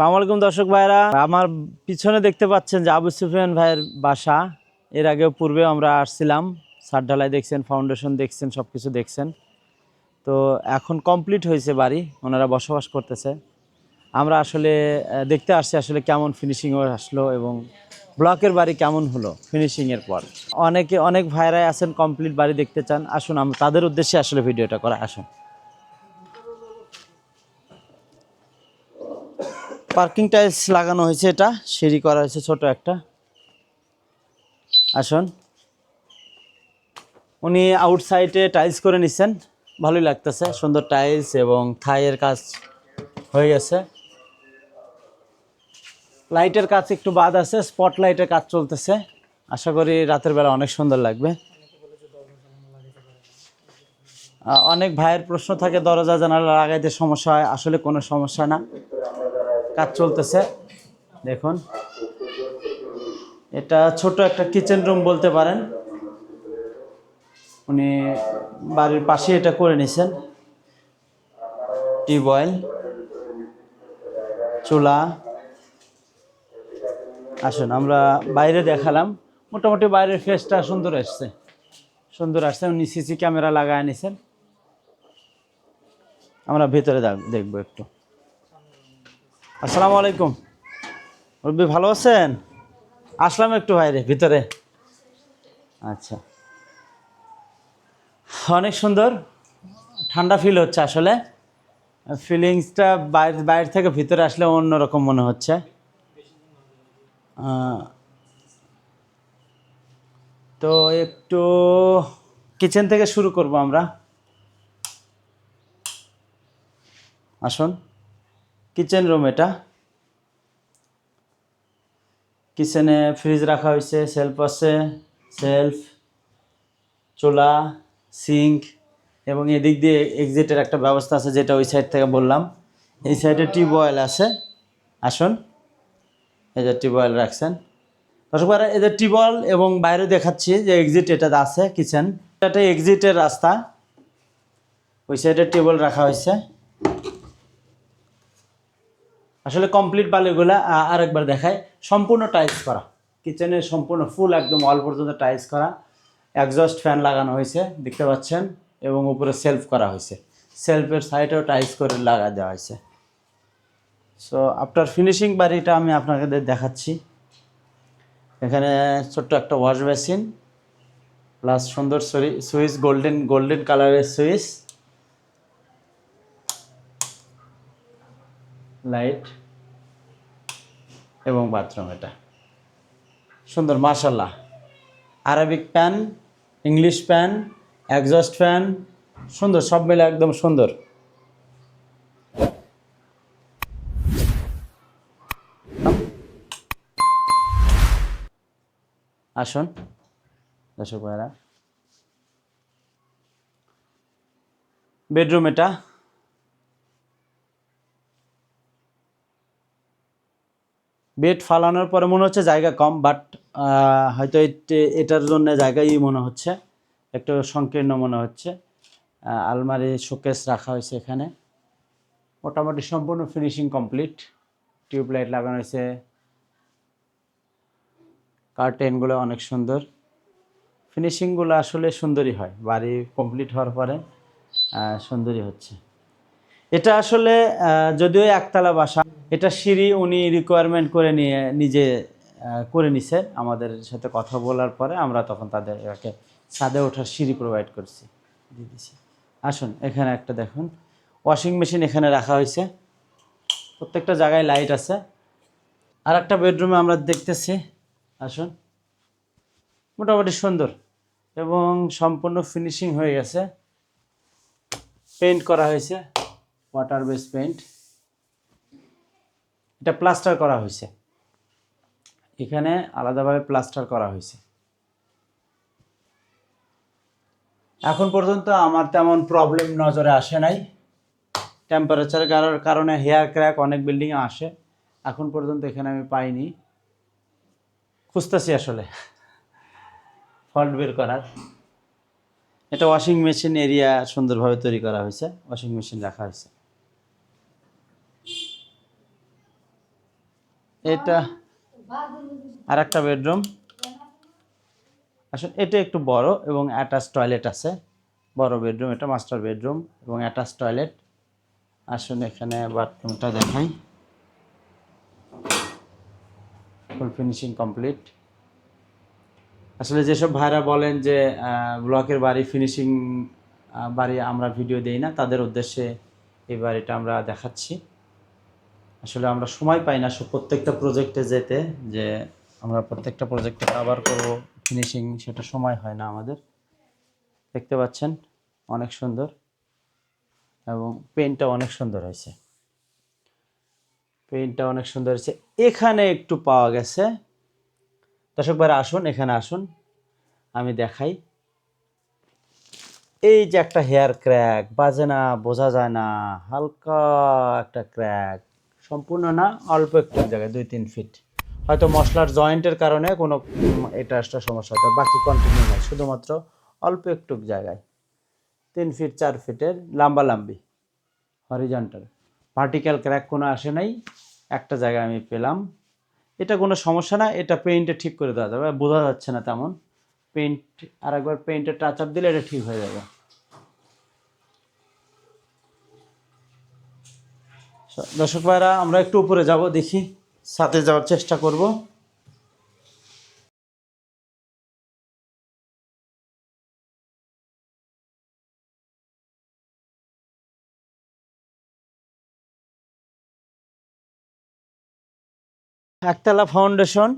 সালামালাইকুম দর্শক ভাইরা। আমার পিছনে দেখতে পাচ্ছেন যে আবু সুফিয়ান ভাইয়ের বাসা। এর আগেও পূর্বে আমরা আসছিলাম। সার ঢালাই দেখছেন ফাউন্ডেশন দেখছেন সব কিছু দেখছেন। তো এখন কমপ্লিট হয়েছে বাড়ি, ওনারা বসবাস করতেছে। আমরা আসলে দেখতে আসছি আসলে কেমন ফিনিশিং আসলো এবং ব্লকের বাড়ি কেমন হলো ফিনিশিংয়ের পর। অনেকে, অনেক ভাইরাই আছেন কমপ্লিট বাড়ি দেখতে চান। আসুন, আমরা তাদের উদ্দেশ্যে আসলে ভিডিওটা করা, আসুন। পার্কিং টাইলস লাগানো হয়েছে এটা, সিঁড়ি করা হয়েছে ছোট একটা। আসুন। উনি আউটসাইডে টাইলস করে নিচ্ছেন ভালোই লাগতেছে, সুন্দর টাইলস এবং থাইয়ের কাজ হয়ে গেছে। লাইটের কাজ একটু বাদ আছে স্পট লাইটের কাজ চলতেছে। আশা করি রাতের বেলা অনেক সুন্দর লাগবে। অনেক ভাইয়ের প্রশ্ন থাকে দরজা জানালা লাগাইতে সমস্যা হয়, আসলে কোনো সমস্যা না। কাজ চলতেছে। দেখুন। এটা ছোট একটা কিচেন রুম বলতে পারেন। উনি বাড়ির পাশে এটা করে নিছেন। টিউবওয়েল চুলা। আসুন, আমরা বাইরে দেখালাম। মোটামুটি বাইরের ফেসটা সুন্দর আসছে। সুন্দর আসছে। উনি সিসি ক্যামেরা লাগায় নিছেন। আমরা ভেতরে দেখ- দেখব একটু। আসসালামু আলাইকুম। রব্বি ভালো আছেন? আসলাম একটু বাইরে, ভিতরে। আচ্ছা। অনেক সুন্দর। ঠান্ডা ফিল হচ্ছে আসলে। ফিলিংসটা বাইরে বাইরে থেকে ভিতরে আসলে অন্যরকম মনে হচ্ছে। তো একটু কিচেন থেকে শুরু করব আমরা। আসুন। কিচেন রুম এটা। কিচেনে ফ্রিজ রাখা হয়েছে সেলফ আছে সেলফ চোলা সিঙ্ক এবং এদিক দিয়ে এক্সিটের একটা ব্যবস্থা আছে যেটা ওই সাইড থেকে বললাম। এই সাইডে টিউবওয়েল আছে। আসুন এই যে টিউবওয়েল রাখছেন। দর্শক ভাইরা, এদের টিউবওয়েল এবং বাইরে দেখাচ্ছি যে এক্সিট এটা আছে কিচেন এটা এক্সিটের রাস্তা। ওই সাইডে টেবল রাখা হয়েছে। আসলে কমপ্লিট বালিগুলা আরেকবার দেখায় সম্পূর্ণ টাইলস করা। কিচেনের সম্পূর্ণ ফুল একদম অল পর্যন্ত টাইলস করা। একজস্ট ফ্যান লাগানো হয়েছে, দেখতে পাচ্ছেন? এবং উপরে সেলফ করা হয়েছে। সেলফের সাইডেও টাইলস করে লাগা দেওয়া হয়েছে। সো আফটার ফিনিশিং বাড়িটা আমি আপনাদের দেখাচ্ছি। এখানে ছোট্ট একটা ওয়াশ বেসিন প্লাস সুন্দর সুইচ গোল্ডেন গোল্ডেন কালারের সুইচ। লাইট এবং বাথরুম এটা। সুন্দর মাশাল্লাহ Arabic pan English pan exhaust fan সুন্দর, সব মিলে একদম সুন্দর। আসুন, দর্শক ভাইরা বেডরুম এটা। বেড ফালানোর পরে মনে হচ্ছে জায়গা কম বাট হয়তো এটার জন্য জায়গাই মনে হচ্ছে। একটু সংকীর্ণ মনে হচ্ছে। আলমারি শোকেস রাখা হয়েছে এখানে। মোটামুটি সম্পূর্ণ ফিনিশিং কমপ্লিট। টিউবলাইট লাগানো হয়েছে। কার্টেনগুলো অনেক সুন্দর। ফিনিশিংগুলো আসলে সুন্দরই হয়। বাড়ি কমপ্লিট হওয়ার পরে সুন্দরই হচ্ছে। এটা আসলে যদিও একতলা বাসা, এটা সিঁড়ি উনি রিকোয়ারমেন্ট করে নিয়ে, নিজে করে নিছে। আমাদের সাথে কথা বলার পরে আমরা তখন তাদেরকে ছাদে ওঠার সিঁড়ি প্রোভাইড করছি, দিয়ে আসুন, এখানে একটা দেখুন। ওয়াশিং মেশিন এখানে রাখা হয়েছে। প্রত্যেকটা জায়গায় লাইট আছে। আর একটা বেডরুমে আমরা দেখতেছি। আসুন। মোটামুটি সুন্দর এবং সম্পূর্ণ ফিনিশিং হয়ে গেছে। পেইন্ট করা হয়েছে। ওয়াটার বেস পেইন্ট এটা প্লাস্টার করা হয়েছে। এখানে আলাদাভাবে প্লাস্টার করা হয়েছে। এখন পর্যন্ত আমার তেমন প্রবলেম নজরে আসে নাই। টেম্পারেচার কারণে হেয়ার ক্র্যাক অনেক বিল্ডিংয়ে আসে। এখন পর্যন্ত এখানে আমি পাইনি। খুঁজতেছি আসলে। ফল্ট বের করার। এটা ওয়াশিং মেশিন এরিয়া সুন্দরভাবে তৈরি করা হয়েছে। ওয়াশিং মেশিন রাখা হয়েছে। এটা আর একটা বেডরুম। আসলে এটা একটু বড় এবং অ্যাটাচ টয়লেট আছে। বড় বেডরুম, এটা মাস্টার বেডরুম এবং অ্যাটাচ টয়লেট। আসুন, এখানে বাথরুমটা দেখাই। Full finishing complete. আসলে যেসব ভাইরা বলেন যে ব্লকের বাড়ি ফিনিশিং বাড়ি আমরা ভিডিও দেই না, তাদের উদ্দেশ্যে এই বাড়িটা আমরা দেখাচ্ছি। আসলে আমরা সময় পাই না প্রত্যেকটা প্রজেক্টে যেতে, যে আমরা প্রত্যেকটা প্রজেক্টে আবার করব ফিনিশিং সেটা সময় হয় না আমাদের। দেখতে পাচ্ছেন, অনেক সুন্দর এবং পেনটা অনেক সুন্দর হয়েছে। পেনটা অনেক সুন্দর হয়েছে। এখানে একটু পাওয়া গেছে। দর্শক ভাইরা, আসুন, এখানে আসুন। আমি দেখাই। এই যে একটা হেয়ার ক্র্যাক বাজে না, বোঝা যায় না, হালকা একটা ক্র্যাক সম্পূর্ণ না, অল্প একটু জায়গায়, দুই, তিন ফিট হয়তো মশলার জয়েন্টের কারণে কোনো এটা একটা সমস্যা হতো বাকি কন্টিনিউ নয় শুধুমাত্র অল্প একটু জায়গায়। তিন ফিট চার ফিটের লাম্বা লাম্বি হরিজন্টাল ভার্টিক্যাল ক্র্যাক কোনো আসে নাই, একটা জায়গায় আমি পেলাম। এটা কোনো সমস্যা না, এটা পেইন্টে ঠিক করে দেওয়া যাবে, বোঝা যাচ্ছে না তেমন। পেইন্ট আর একবার পেইন্টের টাচ আপ দিলে এটা ঠিক হয়ে যাবে। দর্শক ভাইরা, আমরা একটু উপরে যাব, দেখি। সাথে যাওয়ার চেষ্টা করব। একতলা ফাউন্ডেশন।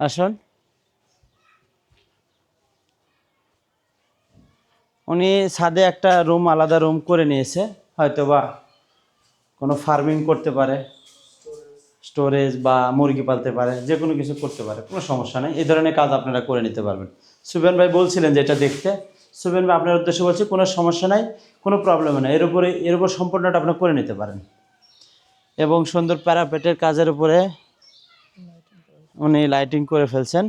আসুন। উনি ছাদে একটা রুম, আলাদা রুম করে নিয়েছে হয়তো বা কোনো ফার্মিং করতে পারে স্টোরেজ বা মুরগি পালতে পারে, যে কোনো কিছু করতে পারে, কোনো সমস্যা নেই। এই ধরনের কাজ আপনারা করে নিতে পারবেন। সুবেন ভাই বলছিলেন যে এটা দেখতে। সুবেন ভাই, আপনার উদ্দেশ্যে বলছি, কোনো সমস্যা নাই, কোনো প্রবলেম নেই। এর উপরে, এর উপর সম্পূর্ণটা আপনারা করে নিতে পারেন। এবং সুন্দর প্যারাপেটের কাজের উপরে উনি লাইটিং করে ফেলছেন।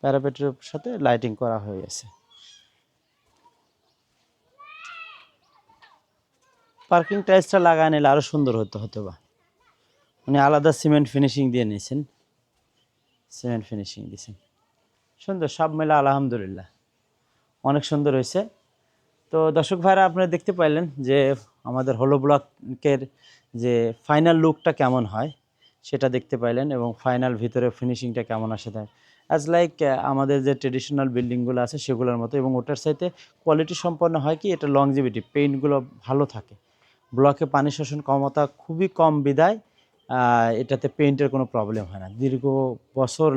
প্যারাপেটের সাথে লাইটিং করা হয়ে গেছে। পার্কিং টাইলসটা লাগায় নিলে আরও সুন্দর হতো হতো বা। উনি আলাদা সিমেন্ট ফিনিশিং দিয়ে নিয়েছেন সিমেন্ট ফিনিশিং দিয়েছেন সুন্দর, সব মেলা আলহামদুলিল্লাহ। অনেক সুন্দর হয়েছে। তো দর্শক ভাইরা, আপনারা দেখতে পাইলেন যে আমাদের হলো ব্লকের যে ফাইনাল লুকটা কেমন হয়, সেটা দেখতে পাইলেন এবং ফাইনাল ভিতরে ফিনিশিংটা কেমন আসে তাই অ্যাজ লাইক আমাদের যে ট্রেডিশনাল বিল্ডিংগুলো আছে, সেগুলোর মতো এবং ওটার সাথে কোয়ালিটি সম্পন্ন হয় কি, এটা লংজিভিটি পেইন্টগুলো ভালো থাকে। ব্লকে পানি শোষণ ক্ষমতা খুবই কম বিদায় এটাতে পেইন্টের কোনো প্রবলেম হয় না। দীর্ঘ বছর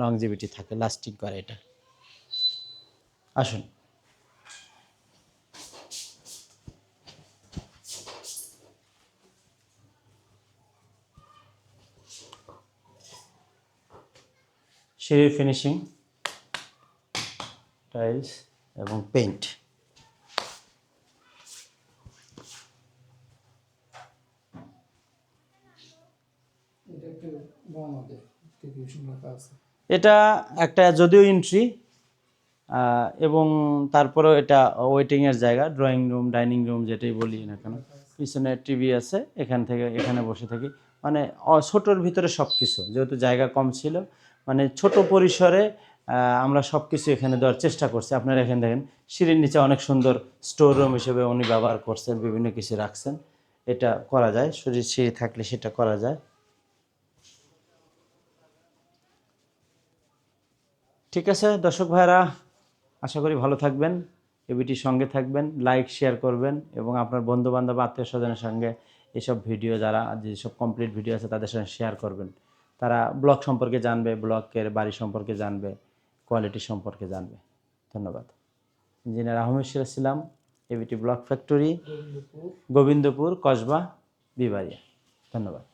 লংজিভিটি থাকে লাস্টিং করে এটা। আসুন। সিঁড়ির ফিনিশিং টাইলস এবং পেইন্ট এটা একটু যদিও এন্ট্রি এবং তারপরেও এটা ওয়েটিংয়ের জায়গা ড্রয়িং রুম ডাইনিং রুম যেটাই বলি না কেন। পিছনে টিভি আছে, এখান থেকে, এখানে বসে থাকি। মানে ছোটোর ভিতরে সব কিছু যেহেতু জায়গা কম ছিল। মানে ছোট পরিসরে আমরা সব কিছু এখানে দেওয়ার চেষ্টা করছি। আপনারা এখানে দেখেন, সিঁড়ির নিচে অনেক সুন্দর স্টোর রুম হিসেবে উনি ব্যবহার করছেন, বিভিন্ন কিছু রাখছেন। এটা করা যায়, শরীর সিঁড়ি থাকলে সেটা করা যায়। ঠিক আছে দর্শক ভাইরা আশা করি ভালো থাকবেন এবিটির সঙ্গে থাকবেন লাইক শেয়ার করবেন এবং আপনার বন্ধু বান্ধব আত্মীয় স্বজনের সঙ্গে এসব ভিডিও যারা যেসব কমপ্লিট ভিডিও আছে তাদের সঙ্গে শেয়ার করবেন। তারা ব্লগ সম্পর্কে জানবে ব্লকের বাড়ি সম্পর্কে জানবে কোয়ালিটি সম্পর্কে জানবে। ধন্যবাদ। ইঞ্জিনিয়ার আহমেদ সিরাজ ছিলাম ABT block factory Gobindapur. Gobindapur Kasba Bibaria. ধন্যবাদ।